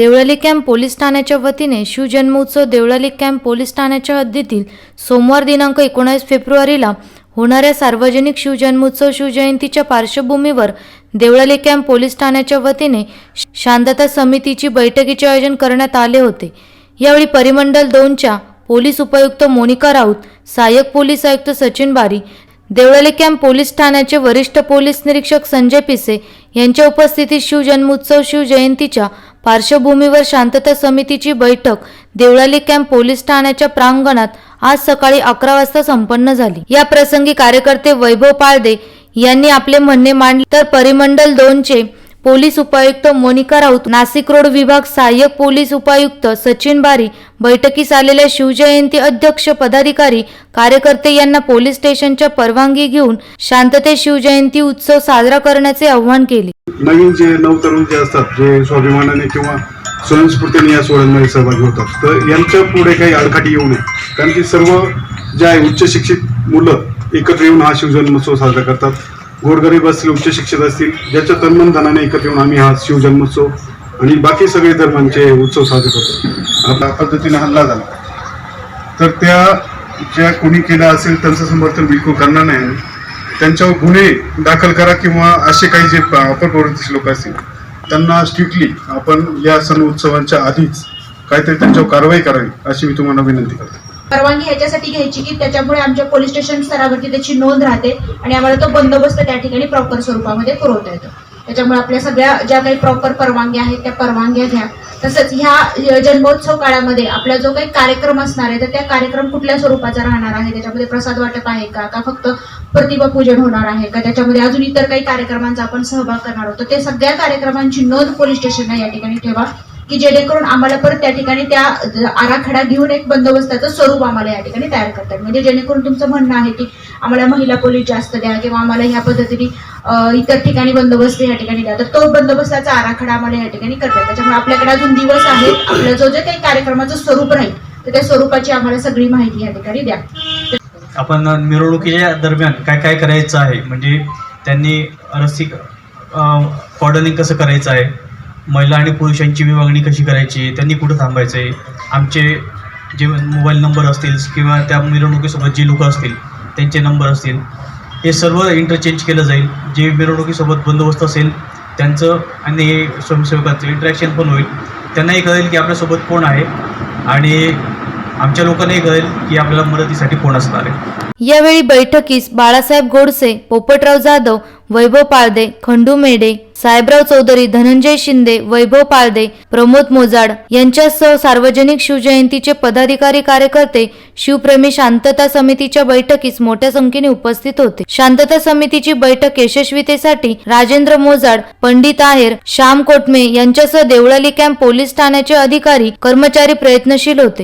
Deolali camp police ठाण्याच्या वतीने शिवजन्मोत्सव Deolali camp police ठाण्याच्या हद्दीतील सोमवार दिनांक एकोणावीस फेब्रुवारीला होणाऱ्या सार्वजनिक शिवजन्मोत्सव शिवजयंतीच्या पार्श्वभूमीवर देवळाली कॅम्प पोलीस ठाण्याच्या वतीने शांतता समितीची बैठकीचे आयोजन करण्यात आले होते. यावेळी परिमंडल दोनच्या पोलीस उपायुक्त मोनिका राऊत सहाय्यक पोलीस आयुक्त सचिन बारी देवळाली कॅम्प पोलीस ठाण्याचे वरिष्ठ पोलीस निरीक्षक संजय पिसे यांच्या उपस्थितीत शिवजन्मोत्सव शिवजयंतीच्या पार्श्वभूमीवर शांतता समितीची बैठक देवळाली कॅम्प पोलीस ठाण्याच्या प्रांगणात आज सकाळी अकरा वाजता संपन्न झाली. या प्रसंगी कार्यकर्ते वैभव पाळदे यांनी आपले म्हणणे मांडले. तर परिमंडल दोनचे पोलीस उपायुक्त मोनिका राऊत नाशिक रोड विभाग सहाय्यक पोलीस उपायुक्त सचिन बारी बैठकीस आलेल्या शिवजयंती अध्यक्ष पदाधिकारी कार्यकर्ते यांना पोलीस स्टेशनच्या परवानगी घेऊन शांततेत शिवजयंती उत्सव साजरा करण्याचे आव्हान केले. नवीन जे नवतरुण जे असतात जे स्वाभिमानाने किंवा स्वयंस्फूर्तीने या सोहळ्यांमध्ये सहभागी होतात तर यांच्या पुढे काही अडकाठी येऊ नये. कारण की सर्व जे आहे उच्च शिक्षित मुलं एकत्र येऊन हा शिवजन्मोत्सव साजरा करतात गोरगरीब असतील उच्च शिक्षित असतील ज्याच्या तन्मन धनाने एकत्र येऊन आम्ही हा शिवजन्मोत्सव आणि बाकी सगळे धर्मांचे उत्सव साजरे करतो. आपल्या पद्धतीने हल्ला झाला. तर त्या ज्या कोणी केला असेल त्यांचं समर्थन बिलकुल करणार नाही त्यांच्यावर गुन्हे दाखल करा किंवा असे काही जे अपर प्रवृत्तीचे लोक असतील त्यांना स्ट्रिक्टली आपण या सण उत्सवांच्या आधीच काहीतरी त्यांच्यावर कारवाई करावी अशी मी तुम्हाला विनंती करतो. परवानगी ह्याच्यासाठी घ्यायची की त्याच्यामुळे आमच्या पोलीस स्टेशन स्तरावरती त्याची नोंद राहते आणि आम्हाला तो बंदोबस्त त्या ठिकाणी प्रॉपर स्वरूपामध्ये पुरवता येतो. त्याच्यामुळे आपल्या सगळ्या ज्या काही प्रॉपर परवानग्या आहेत त्या परवानग्या घ्या. तसंच ह्या जन्मोत्सव काळामध्ये आपला जो काही कार्यक्रम असणार आहे तर त्या कार्यक्रम कुठल्या स्वरूपाचा राहणार आहे? त्याच्यामध्ये प्रसाद वाटप आहे का? का फक्त प्रतिभा पूजन होणार आहे? का त्याच्यामध्ये अजून इतर काही कार्यक्रमांचा आपण सहभाग करणार आहोत? तर ते सगळ्या कार्यक्रमांची नोंद पोलीस स्टेशनला या ठिकाणी ठेवा. की जेणेकरून आम्हाला परत त्या ठिकाणी त्या आराखडा घेऊन एक बंदोबस्ताचं स्वरूप आम्हाला या ठिकाणी तयार करतात. म्हणजे जेणेकरून तुमचं म्हणणं आहे की आम्हाला महिला पोलीस जास्त द्या किंवा आम्हाला ह्या पद्धतीने इतर ठिकाणी बंदोबस्त या ठिकाणी द्या. तर तो बंदोबस्ताचा आराखडा आम्हाला या ठिकाणी करतात. त्याच्यामुळे आपल्याकडे अजून दिवस आहेत. आपलं जो जे काही कार्यक्रमाचं स्वरूप राहील तर त्या स्वरूपाची आम्हाला सगळी माहिती या ठिकाणी द्या. आपण मिरवणुकीच्या दरम्यान काय काय करायचं आहे? म्हणजे त्यांनी रसिक कॉर्डनिंग कसं करायचं आहे? महिला आणि पुरुषांची विभागणी कशी करायची त्यांनी कुठं थांबायचं आहे आमचे जे मोबाईल नंबर असतील किंवा त्या मिरवणुकीसोबत जी लोकं असतील त्यांचे नंबर असतील हे सर्व इंटरचेंज केलं जाईल. जे मिरवणुकीसोबत बंदोबस्त असेल त्यांचं आणि स्वयंसेवकांचं इंटरॅक्शन पण होईल. त्यांनाही कळेल की आपल्यासोबत कोण आहे आणि आमच्या लोकांनाही कळेल की आपल्याला मदतीसाठी कोण असणार आहे. यावेळी बैठकीस बाळासाहेब गोडसे पोपटराव जाधव वैभव पाळदे खंडू मेढे साहेबराव चौधरी धनंजय शिंदे वैभव पाळदे प्रमोद मोजाड यांच्यासह सार्वजनिक शिवजयंतीचे पदाधिकारी कार्यकर्ते शिवप्रेमी शांतता समितीच्या बैठकीस मोठ्या संख्येने उपस्थित होते. शांतता समितीची बैठक यशस्वीतेसाठी राजेंद्र मोजाड पंडित आहेर श्याम कोटमे यांच्यासह देवळाली कॅम्प पोलीस ठाण्याचे अधिकारी कर्मचारी प्रयत्नशील होते.